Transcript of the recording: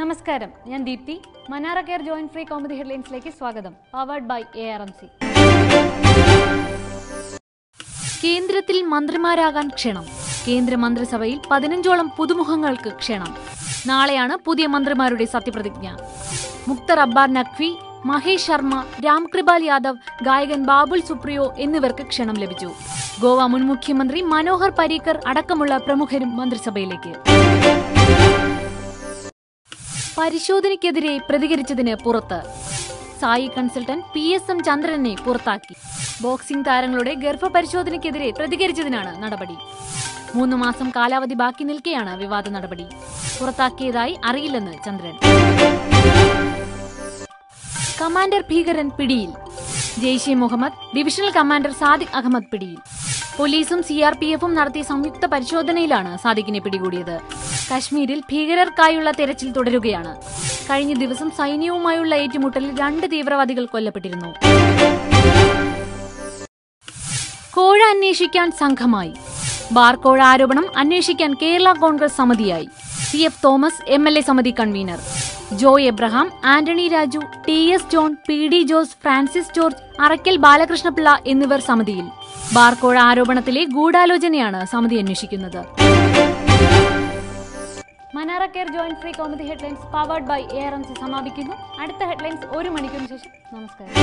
നമസ്കാരം. ഞാൻ Deepthi. Manara care joint free comedy ഹെഡ്ലൈൻസിലേക്ക് സ്വാഗതം. Powered by A R M C കേന്ദ്രത്തിൽ മന്ത്രിമാരാകാൻ ക്ഷണം. കേന്ദ്ര മന്ത്രിസഭയിൽ പതിനഞ്ചോളം പുതുമുഖങ്ങൾക്ക് ക്ഷണം. നാളെയാണ് പുതിയ മന്ത്രിമാരുടെ സത്യപ്രതിജ്ഞ. മുക്തർ അബ്ബാർ നഖ്വി മഹേഷ് ശർമ്മ രാംകൃപാൽ യാദവ് ഗായകൻ ബാബുൽ സുപ്രിയോ എന്നിവർക്ക് ക്ഷണം ലഭിച്ചു. ഗോവ മുൻ മുഖ്യമന്ത്രി മനോഹർ പരീക്കർ അടക്കമുള്ള പ്രമുഖരും മന്ത്രിസഭയിലേക്ക്. പരിശോധനയ്ക്കെതിരെ പ്രതികരിച്ചതിന് പുറത്ത്. SAI consultant P S M ചന്ദ്രനെ പുറത്താക്കി. ബോക്സിംഗ് താരങ്ങളുടെ ഗർഭപരിശോധനയ്ക്കെതിരെ പ്രതികരിച്ചതിനാണ് നടപടി. മൂന്ന് മാസം കാലാവധി ബാക്കി നിൽക്കെയാണ് വിവാദ നടപടി. പുറത്താക്കിയതായി അറിയില്ലെന്ന് ചന്ദ്രൻ. കമാൻഡർ ഭീകരൻ പിടിയിൽ. ജെയ്ഷെ മുഹമ്മദ് ഡിവിഷണൽ കമാൻഡർ സാദിഖ് അഹമ്മദ് പിടിയിൽ. പോലീസും സി ആർ പി എഫും നടത്തിയ സംയുക്ത പരിശോധനയിലാണ് സാദിഖിനെ പിടികൂടിയത്. കശ്മീരിൽ ഭീകരർക്കായുള്ള തെരച്ചിൽ തുടരുകയാണ്. കഴിഞ്ഞ ദിവസം സൈന്യവുമായുള്ള ഏറ്റുമുട്ടലിൽ രണ്ട് തീവ്രവാദികൾ കൊല്ലപ്പെട്ടിരുന്നു. കോഴ അന്വേഷിക്കാൻ സംഘമായി. ബാർക്കോഴ ആരോപണം അന്വേഷിക്കാൻ Kerala Congress സമിതിയായി. C F Thomas M L A സമിതി convenor. Joy Abraham Antony Raju T S John P D Jose Francis George Arakkal Balakrishnapillai എന്നിവർ സമിതിയിൽ. ബാർക്കോഴ ആരോപണത്തിലെ ഗൂഢാലോചനയാണ് സമിതി അന്വേഷിക്കുന്നത്. Manara care joint free comedy headlines powered by A R M C സമാപിക്കുന്നു. അടുത്ത ഹെഡ്ലൈൻസ് ഒരു മണിക്കൂറിന് ശേഷം. നമസ്കാരം.